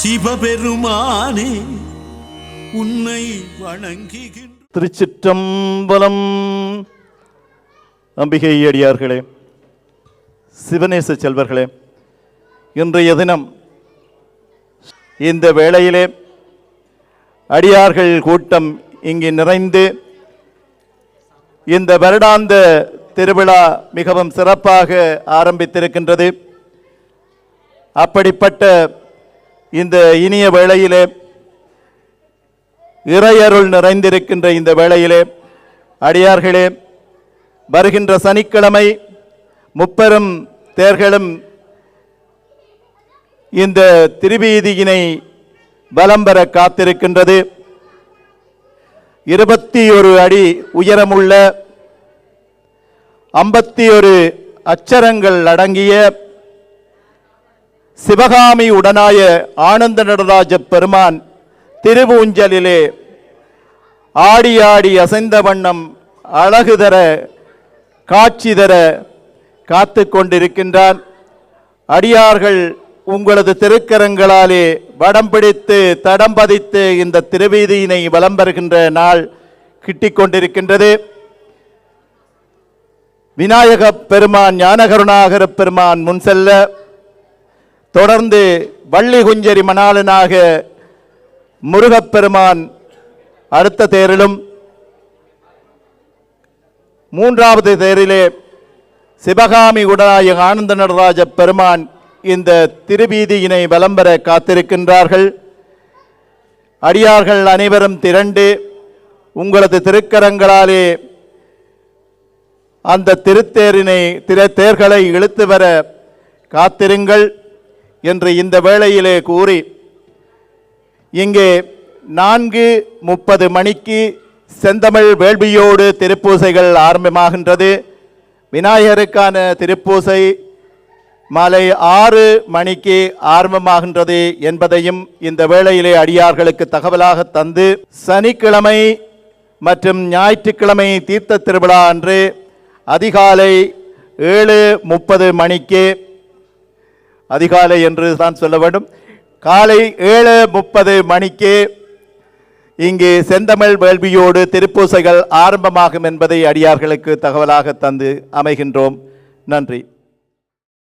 சிவபெருமானே உன்னை வணங்குகின்ற திருச்சிற்றம்பலம். அம்பிகை அடியார்களே சிவநேச செல்வர்களே இன்றைய தினம் இந்த வேளையிலே அடியார்கள் கூட்டம் இங்கு நிறைந்து இந்த வருடாந்த திருவிழா மிகவும் சிறப்பாக ஆரம்பித்திருக்கின்றது. அப்படிப்பட்ட இந்த இனிய வேளையிலே இறையருள் நிறைந்திருக்கின்ற இந்த வேளையிலே அடியார்களே வருகின்ற சனிக்கிழமை முப்பெரும் தேர்களும் இந்த திருவீதியினை பலம் பெற காத்திருக்கின்றது. இருபத்தி ஒரு அடி உயரமுள்ள ஐம்பத்தி ஒரு அச்சரங்கள் அடங்கிய சிவகாமி உடனாய ஆனந்த நடராஜ பெருமான் திருவூஞ்சலிலே ஆடி ஆடி அசைந்த வண்ணம் அழகு தர காட்சி தர காத்து கொண்டிருக்கின்றான் அடியார்கள் உங்களது திருக்கரங்களாலே வடம் பிடித்து தடம் பதித்து இந்த திருவீதியினை வலம் வருகின்ற நாள் கிட்டிக் கொண்டிருக்கின்றது. விநாயக பெருமான் ஞானகருணாகர பெருமான் முன் செல்ல தொடர்ந்து வள்ளி குஞ்சரி மணாளனாக முருகப்பெருமான் அடுத்த தேரிலும் மூன்றாவது தேரிலே சிவகாமி உடனாய ஆனந்த நடராஜ பெருமான் இந்த திருவீதியினை வலம் பெற காத்திருக்கின்றார்கள். அடியார்கள் அனைவரும் திரண்டு உங்களது திருக்கரங்களாலே அந்த திருத்தேரினை திரு தேர்களை இழுத்து வர காத்திருங்கள். என்று இந்த வேளையிலே கூறி இங்கே நான்கு முப்பது மணிக்கு செந்தமிழ் வேள்வியோடு திருப்பூசைகள் ஆரம்பமாகின்றது. விநாயகருக்கான திருப்பூசை மாலை ஆறு மணிக்கு ஆரம்பமாகின்றது என்பதையும் இந்த வேளையிலே அடியார்களுக்கு தகவலாக தந்து சனிக்கிழமை மற்றும் ஞாயிற்றுக்கிழமை தீர்த்த திருவிழா அன்று அதிகாலை ஏழு முப்பது மணிக்கு அதிகாலை என்று தான் சொல்ல வேண்டும். காலை ஏழு முப்பது மணிக்கு இங்கு செந்தமிழ் வேள்வியோடு திருப்பூசைகள் ஆரம்பமாகும் என்பதை அடியார்களுக்கு தகவலாக தந்து அமைகின்றோம். நன்றி.